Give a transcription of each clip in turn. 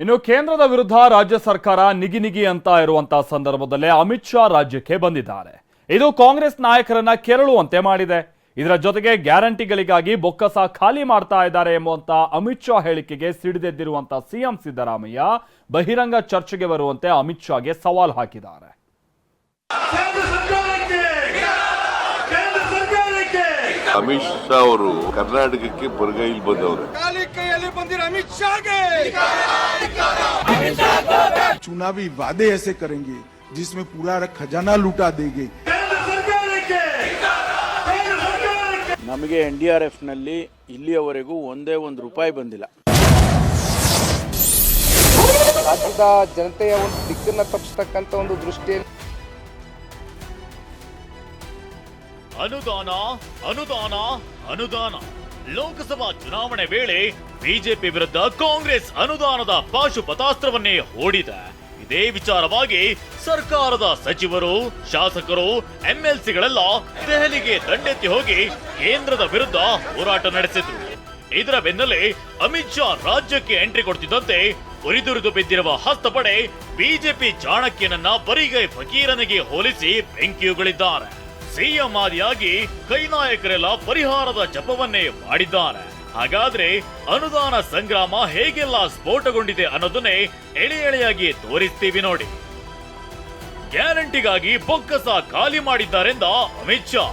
ಇನ್ನು ಕೇಂದ್ರದ ವಿರುದ್ಧ ರಾಜ್ಯ ಸರ್ಕಾರ ನಿಗಿ ನಿಗಿ ಅಂತ ಇರುವಂತಹ ಸಂದರ್ಭದಲ್ಲೇ ಅಮಿತ್ ಶಾ ರಾಜ್ಯಕ್ಕೆ ಬಂದಿದ್ದಾರೆ. ಇದು ಕಾಂಗ್ರೆಸ್ ನಾಯಕರನ್ನ ಕೆರಳುವಂತೆ ಮಾಡಿದೆ. ಇದರ ಜೊತೆಗೆ ಗ್ಯಾರಂಟಿಗಳಿಗಾಗಿ ಬೊಕ್ಕಸ ಖಾಲಿ ಮಾಡ್ತಾ ಇದ್ದಾರೆ ಎಂಬುವಂತಹ ಅಮಿತ್ ಶಾ ಹೇಳಿಕೆಗೆ ಸಿಡಿದೆದ್ದಿರುವಂತಹ ಸಿಎಂ ಸಿದ್ದರಾಮಯ್ಯ ಬಹಿರಂಗ ಚರ್ಚೆಗೆ ಬರುವಂತೆ ಅಮಿತ್ ಶಾಗೆ ಸವಾಲ್ ಹಾಕಿದ್ದಾರೆ. ಕೇಂದ್ರ ಸರ್ಕಾರಕ್ಕೆ! ಕೇಂದ್ರ ಸರ್ಕಾರಕ್ಕೆ! ಅಮಿತ್ ಶಾ ಅವರು ಕರ್ನಾಟಕಕ್ಕೆ ಬರ್ಗೈಲ್ ಬಂದವರು. ಕೈಯಲ್ಲಿ ಬಂದಿರೋ ಅಮಿತ್ ಶಾಗೆ चुनावी वादे ऐसे करेंगे जिसमें पूरा खजाना लूटा देंगे ಕೇಂದ್ರ ಸರ್ಕಾರಕ್ಕೆ ಕೇಂದ್ರ ಸರ್ಕಾರಕ್ಕೆ ನಮಗೆ ಎನ್ ಡಿ ಆರ್ ಎಫ್ನಲ್ಲಿ ಇಲ್ಲಿಯವರೆಗೂ ಒಂದೇ ಒಂದು ರೂಪಾಯಿ ಬಂದಿಲ್ಲ ರಾಜ್ಯದ ಜನತೆಯ ಒಂದು ದಿಕ್ಕನ್ನ ತಪ್ಪಿಸ್ತಕ್ಕಂಥ ಒಂದು ದೃಷ್ಟಿಯಲ್ಲಿ ಅನುದಾನ ಅನುದಾನ ಅನುದಾನ ಲೋಕಸಭಾ ಚುನಾವಣೆ ವೇಳೆ ಬಿಜೆಪಿ ವಿರುದ್ಧ ಕಾಂಗ್ರೆಸ್ ಅನುದಾನದ ಪಾಶುಪತಾಸ್ತ್ರವನ್ನೇ ಹೂಡಿದೆ. ಇದೇ ವಿಚಾರವಾಗಿ ಸರ್ಕಾರದ ಸಚಿವರು, ಶಾಸಕರು, ಎಂಎಲ್ಸಿಗಳೆಲ್ಲ ದೆಹಲಿಗೆ ದಂಡೆತ್ತಿ ಹೋಗಿ ಕೇಂದ್ರದ ವಿರುದ್ಧ ಹೋರಾಟ ನಡೆಸಿದ್ರು. ಇದರ ಬೆನ್ನಲ್ಲೇ ಅಮಿತ್ ಶಾ ರಾಜ್ಯಕ್ಕೆ ಎಂಟ್ರಿ ಕೊಡ್ತಿದ್ದಂತೆ ಉರಿದುರಿದು ಬಿದ್ದಿರುವ ಹಸ್ತಪಡೆ ಬಿಜೆಪಿ ಚಾಣಕ್ಯನನ್ನ ಬರಿಗೈ ಫಕೀರನಿಗೆ ಹೋಲಿಸಿ ಬೆಂಕಿಯುಗಳಿದ್ದಾರೆ. ಸಿಎಂ ಆದಿಯಾಗಿ ಕೈ ನಾಯಕರೆಲ್ಲ ಪರಿಹಾರದ ಜಪವನ್ನೇ ಮಾಡಿದ್ದಾರೆ. ಹಾಗಾದ್ರೆ ಅನುದಾನ ಸಂಗ್ರಾಮ ಹೇಗೆಲ್ಲ ಸ್ಫೋಟಗೊಂಡಿದೆ ಅನ್ನೋದನ್ನೇ ಎಳೆ ಎಳೆಯಾಗಿ ತೋರಿಸ್ತೀವಿ ನೋಡಿ. ಗ್ಯಾರಂಟಿಗಾಗಿ ಬೊಕ್ಕಸ ಖಾಲಿ ಮಾಡಿದ್ದಾರೆಂದ ಅಮಿತ್ ಶಾ.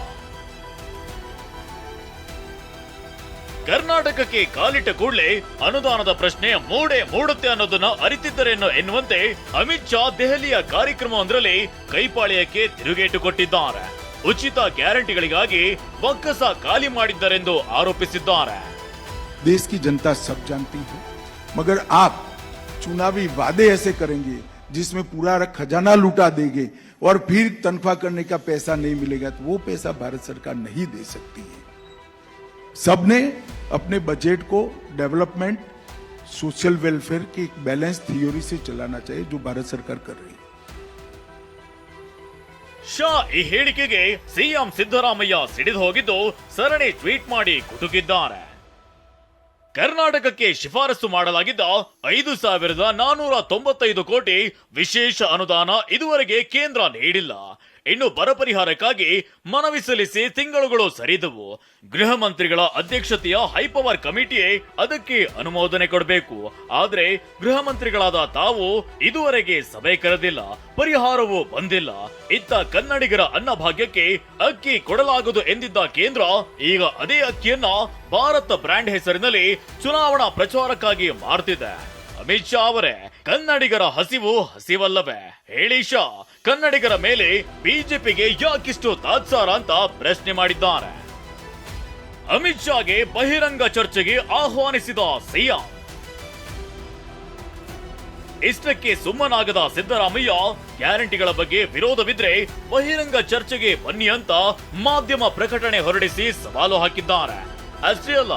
ಕರ್ನಾಟಕಕ್ಕೆ ಕಾಲಿಟ್ಟ ಕೂಡಲೇ ಅನುದಾನದ ಪ್ರಶ್ನೆ ಮೂಡೆ ಮೂಡುತ್ತೆ ಅನ್ನೋದನ್ನ ಅರಿತಿದ್ದರೇನೋ ಎನ್ನುವಂತೆ ಅಮಿತ್ ಶಾ ದೆಹಲಿಯ ಕಾರ್ಯಕ್ರಮವೊಂದರಲ್ಲಿ ಕೈಪಾಳ್ಯಕ್ಕೆ ತಿರುಗೇಟು ಕೊಟ್ಟಿದ್ದಾರೆ. ಉಚಿತ ಗ್ಯಾರಂಟಿಗಳಿಗಾಗಿ ಬೊಕ್ಕಸ ಖಾಲಿ ಮಾಡಿದ್ದಾರೆಂದು ಆರೋಪಿಸಿದ್ದಾರೆ देश की जनता सब जानती है मगर आप चुनावी वादे ऐसे करेंगे जिसमें पूरा खजाना लूटा देंगे और फिर तनख्वाह करने का पैसा नहीं मिलेगा तो वो पैसा भारत सरकार नहीं दे सकती है सबने अपने बजट को डेवलपमेंट सोशल वेलफेयर की एक बैलेंस थियोरी से चलाना चाहिए जो भारत सरकार कर रही है ಶಾ ಈ ಹೇಳಿಕೆಗೆ ಸಿಎಂ ಸಿದ್ದರಾಮಯ್ಯ ಸಿಡಿದು ಹೋಗಿದ್ದು ಸರಣಿ ಟ್ವೀಟ್ ಮಾಡಿ ಕುಟುಕಿದ್ದಾರೆ. ಕರ್ನಾಟಕಕ್ಕೆ ಶಿಫಾರಸು ಮಾಡಲಾಗಿದ್ದ ಐದು ಸಾವಿರದ ನಾನೂರ ತೊಂಬತ್ತೈದು ಕೋಟಿ ವಿಶೇಷ ಅನುದಾನ ಇದುವರೆಗೆ ಕೇಂದ್ರ ನೀಡಿಲ್ಲ. ಇನ್ನು ಬರ ಪರಿಹಾರಕ್ಕಾಗಿ ಮನವಿ ಸಲ್ಲಿಸಿ ತಿಂಗಳುಗಳು ಸರಿದವು. ಗೃಹ ಮಂತ್ರಿಗಳ ಅಧ್ಯಕ್ಷತೆಯ ಹೈಪವರ್ ಕಮಿಟಿಯೇ ಅದಕ್ಕೆ ಅನುಮೋದನೆ ಕೊಡಬೇಕು. ಆದ್ರೆ ಗೃಹ ಮಂತ್ರಿಗಳಾದ ತಾವು ಇದುವರೆಗೆ ಸಭೆ ಕರೆದಿಲ್ಲ, ಪರಿಹಾರವೂ ಬಂದಿಲ್ಲ. ಇತ್ತ ಕನ್ನಡಿಗರ ಅನ್ನಭಾಗ್ಯಕ್ಕೆ ಅಕ್ಕಿ ಕೊಡಲಾಗದು ಎಂದಿದ್ದ ಕೇಂದ್ರ ಈಗ ಅದೇ ಅಕ್ಕಿಯನ್ನ ಭಾರತ ಬ್ರ್ಯಾಂಡ್ ಹೆಸರಿನಲ್ಲಿ ಚುನಾವಣಾ ಪ್ರಚಾರಕ್ಕಾಗಿ ಮಾರ್ತಿದೆ. ಅಮಿತ್ ಶಾ ಅವರೇ, ಕನ್ನಡಿಗರ ಹಸಿವು ಹಸಿವಲ್ಲವೇ? ಹೇಳಿ ಶಾ ಕನ್ನಡಿಗರ ಮೇಲೆ ಬಿಜೆಪಿಗೆ ಯಾಕಿಷ್ಟು ತಾತ್ಸಾರ ಅಂತ ಪ್ರಶ್ನೆ ಮಾಡಿದ್ದಾರೆ. ಅಮಿತ್ ಶಾಗೆ ಬಹಿರಂಗ ಚರ್ಚೆಗೆ ಆಹ್ವಾನಿಸಿದ ಸಿಎಂ. ಇಷ್ಟಕ್ಕೆ ಸುಮ್ಮನಾಗದ ಸಿದ್ದರಾಮಯ್ಯ ಗ್ಯಾರಂಟಿಗಳ ಬಗ್ಗೆ ವಿರೋಧವಿದ್ರೆ ಬಹಿರಂಗ ಚರ್ಚೆಗೆ ಬನ್ನಿ ಅಂತ ಮಾಧ್ಯಮ ಪ್ರಕಟಣೆ ಹೊರಡಿಸಿ ಸವಾಲು ಹಾಕಿದ್ದಾರೆ. ಅಷ್ಟೇ ಅಲ್ಲ,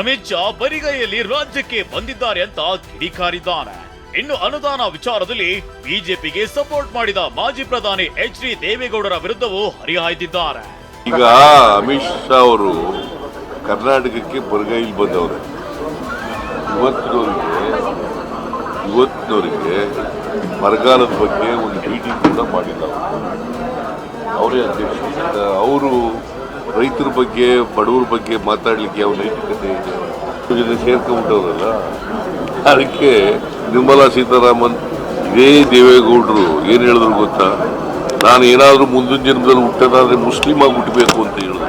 ಅಮಿತ್ ಶಾ ಬರಿಗೈಯಲ್ಲಿ ರಾಜ್ಯಕ್ಕೆ ಬಂದಿದ್ದಾರೆ ಅಂತ ಕಿಡಿಕಾರಿದ್ದಾರೆ. ಇನ್ನು ಅನುದಾನ ವಿಚಾರದಲ್ಲಿ ಬಿಜೆಪಿಗೆ ಸಪೋರ್ಟ್ ಮಾಡಿದ ಮಾಜಿ ಪ್ರಧಾನಿ ಎಚ್ ಡಿ ದೇವೇಗೌಡರ ವಿರುದ್ಧವೂ ಹರಿಹಾಯ್ದಿದ್ದಾರೆ. ಈಗ ಅಮಿತ್ ಶಾ ಅವರು ಕರ್ನಾಟಕಕ್ಕೆ ಬರಗೈಲಿ ಬಂದವರು. ಇವತ್ತಿನವರಿಗೆ ಇವತ್ತಿನವರಿಗೆ ಬರಗಾಲದ ಬಗ್ಗೆ ಒಂದು ಮೀಟಿಂಗ್ ಕೂಡ ಮಾಡಿಲ್ಲ ಅವರು. ಅವರೇ ಅಧ್ಯಕ್ಷ. ಅವರು ರೈತರ ಬಗ್ಗೆ, ಬಡವರ ಬಗ್ಗೆ ಮಾತಾಡಲಿಕ್ಕೆ ಯಾವ ನೈತಿಕತೆ ಇದೆ. ಸೇರ್ಕೊಂಡ್ಬಿಟ್ಟವ್ರಲ್ಲ. ಅದಕ್ಕೆ ನಿರ್ಮಲಾ ಸೀತಾರಾಮನ್ ಇದೇ ದೇವೇಗೌಡರು ಏನು ಹೇಳಿದ್ರು ಗೊತ್ತಾ? ನಾನು ಏನಾದರೂ ಮುಂದಿನ ಜನ್ಮದಲ್ಲಿ ಹುಟ್ಟೋದಾದ್ರೆ ಮುಸ್ಲಿಮ್ ಆಗಿ ಹುಟ್ಟಬೇಕು ಅಂತ ಹೇಳಿದ್ರು.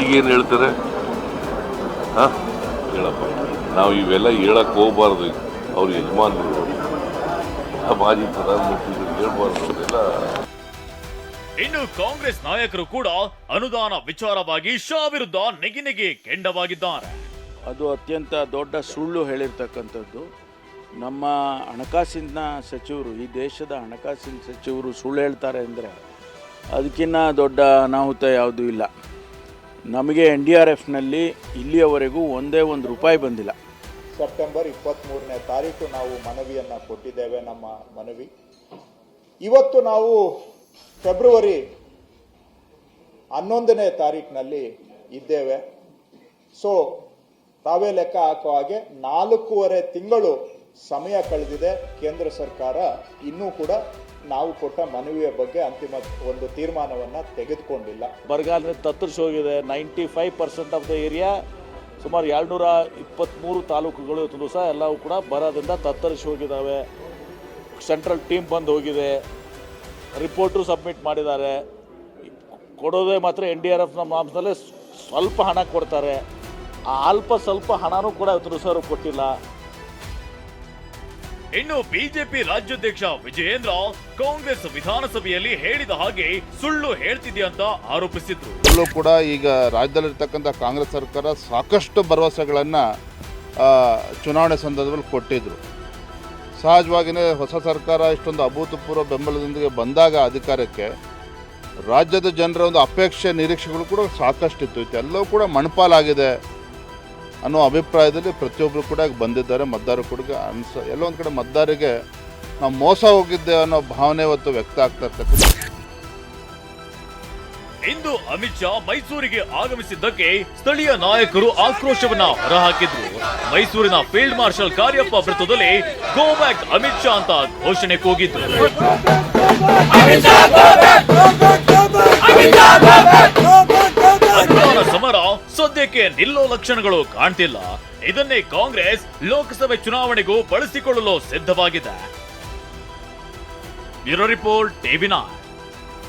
ಈಗೇನು ಹೇಳ್ತಾರೆ? ಹಾ? ಹೇಳಪ್ಪ. ನಾವು ಇವೆಲ್ಲ ಹೇಳಕ್ಕೆ ಹೋಗ್ಬಾರ್ದು. ಅವ್ರ ಯಜಮಾನರು ಮಾಜಿ ಪ್ರಧಾನಮಂತ್ರಿಗಳು ಹೇಳ್ಬಾರ್ದು ಅವರೆಲ್ಲ. ಇನ್ನು ಕಾಂಗ್ರೆಸ್ ನಾಯಕರು ಕೂಡ ಅನುದಾನ ವಿಚಾರವಾಗಿ ಶಾ ವಿರುದ್ಧ ನೆಗಿನೆಗೆ ನೆಗಿ ಕೆಂಡವಾಗಿದ್ದಾರೆ. ಅದು ಅತ್ಯಂತ ದೊಡ್ಡ ಸುಳ್ಳು ಹೇಳಿರ್ತಕ್ಕಂಥದ್ದು. ನಮ್ಮ ಹಣಕಾಸಿನ ಸಚಿವರು, ಈ ದೇಶದ ಹಣಕಾಸಿನ ಸಚಿವರು ಸುಳ್ಳು ಹೇಳ್ತಾರೆ ಅಂದರೆ ಅದಕ್ಕಿಂತ ದೊಡ್ಡ ಅನಾಹುತ ಯಾವುದೂ ಇಲ್ಲ. ನಮಗೆ ಎನ್ ಡಿ ಆರ್ ಎಫ್ನಲ್ಲಿ ಇಲ್ಲಿಯವರೆಗೂ ಒಂದೇ ಒಂದು ರೂಪಾಯಿ ಬಂದಿಲ್ಲ. ಸೆಪ್ಟೆಂಬರ್ ಇಪ್ಪತ್ತ್ಮೂರನೇ ತಾರೀಕು ನಾವು ಮನವಿಯನ್ನು ಕೊಟ್ಟಿದ್ದೇವೆ ನಮ್ಮ ಮನವಿ. ಇವತ್ತು ನಾವು ಫೆಬ್ರವರಿ ಹನ್ನೊಂದನೇ ತಾರೀಕಿನಲ್ಲಿ ಇದ್ದೇವೆ. ಸೊ ತಾವೇ ಲೆಕ್ಕ ಹಾಕೋ ಹಾಗೆ ನಾಲ್ಕೂವರೆ ತಿಂಗಳು ಸಮಯ ಕಳೆದಿದೆ ಕೇಂದ್ರ ಸರ್ಕಾರ. ಇನ್ನೂ ಕೂಡ ನಾವು ಕೊಟ್ಟ ಮನವಿಯ ಬಗ್ಗೆ ಅಂತಿಮ ಒಂದು ತೀರ್ಮಾನವನ್ನು ತೆಗೆದುಕೊಂಡಿಲ್ಲ. ಬರಗಾಲ ತತ್ತರಿಸಿ ಹೋಗಿದೆ. Ninety five percent of the area ಸುಮಾರು ಏಳ್ನೂರ ಇಪ್ಪತ್ತ್ಮೂರು ತಾಲೂಕುಗಳು ಇವತ್ತು ಸಹ ಎಲ್ಲವೂ ಕೂಡ ಬರೋದ್ರಿಂದ ತತ್ತರಿಸಿ ಹೋಗಿದ್ದಾವೆ. ಸೆಂಟ್ರಲ್ ಟೀಮ್ ಬಂದು ಹೋಗಿದೆ. ರಿಪೋರ್ಟು ಸಬ್ಮಿಟ್ ಮಾಡಿದ್ದಾರೆ. ಕೊಡೋದೇ ಮಾತ್ರ ಎನ್ ಡಿ ಆರ್ ಎಫ್ನ ಮಾಂಸದಲ್ಲೇ ಸ್ವಲ್ಪ ಹಣ ಕೊಡ್ತಾರೆ. ಆ ಅಲ್ಪ ಸ್ವಲ್ಪ ಹಣನೂ ಕೂಡ ಇವತ್ತು ಸಹ ಕೊಟ್ಟಿಲ್ಲ. ಇನ್ನು ಬಿಜೆಪಿ ರಾಜ್ಯಾಧ್ಯಕ್ಷ ವಿಜಯೇಂದ್ರ ಕಾಂಗ್ರೆಸ್ ವಿಧಾನಸಭೆಯಲ್ಲಿ ಹೇಳಿದ ಹಾಗೆ ಸುಳ್ಳು ಹೇಳ್ತಿದೆ ಅಂತ ಆರೋಪಿಸಿದ್ರು. ಅಲ್ಲೂ ಕೂಡ ಈಗ ರಾಜ್ಯದಲ್ಲಿರ್ತಕ್ಕಂಥ ಕಾಂಗ್ರೆಸ್ ಸರ್ಕಾರ ಸಾಕಷ್ಟು ಭರವಸೆಗಳನ್ನು ಚುನಾವಣೆ ಸಂದರ್ಭದಲ್ಲಿ ಕೊಟ್ಟಿದ್ರು. ಸಹಜವಾಗಿನೇ ಹೊಸ ಸರ್ಕಾರ ಇಷ್ಟೊಂದು ಅಭೂತಪೂರ್ವ ಬೆಂಬಲದೊಂದಿಗೆ ಬಂದಾಗ ಅಧಿಕಾರಕ್ಕೆ ರಾಜ್ಯದ ಜನರ ಒಂದು ಅಪೇಕ್ಷೆ ನಿರೀಕ್ಷೆಗಳು ಕೂಡ ಸಾಕಷ್ಟಿತ್ತು. ಎಲ್ಲವೂ ಕೂಡ ಮಣಪಾಲಾಗಿದೆ. ಅನ್ನೋ ಅಭಿಪ್ರಾಯದಲ್ಲಿ ಪ್ರತಿಯೊಬ್ಬರು ಕೂಡ ಬಂದಿದ್ದಾರೆ ಮತದಾರರು ಕೂಡ ಅನ್ಸ ಎಲ್ಲೋ ಒಂದು ಕಡೆ ಮತದಾರರಿಗೆ ನಾವು ಮೋಸ ಹೋಗಿದ್ದೆ ಅನ್ನೋ ಭಾವನೆ ಇವತ್ತು ವ್ಯಕ್ತ ಆಗ್ತಾ ಇರ್ತಕ್ಕಂಥ ಇಂದು ಅಮಿತ್ ಶಾ ಮೈಸೂರಿಗೆ ಆಗಮಿಸಿದ್ದಕ್ಕೆ ಸ್ಥಳೀಯ ನಾಯಕರು ಆಕ್ರೋಶವನ್ನ ಹೊರಹಾಕಿದ್ರು ಮೈಸೂರಿನ ಫೀಲ್ಡ್ ಮಾರ್ಷಲ್ ಕಾರ್ಯಪ್ಪ ವೃತ್ತದಲ್ಲಿ ಗೋ ಬ್ಯಾಕ್ ಅಮಿತ್ ಶಾ ಅಂತ ಘೋಷಣೆ ಕೂಗಿದ್ರು ಅನುದಾನ ಸಮರ ಸದ್ಯಕ್ಕೆ ನಿಲ್ಲೋ ಲಕ್ಷಣಗಳು ಕಾಣ್ತಿಲ್ಲ. ಇದನ್ನೇ ಕಾಂಗ್ರೆಸ್ ಲೋಕಸಭೆ ಚುನಾವಣೆಗೂ ಬಳಸಿಕೊಳ್ಳಲು ಸಿದ್ಧವಾಗಿದೆ. Bureau report TV nine.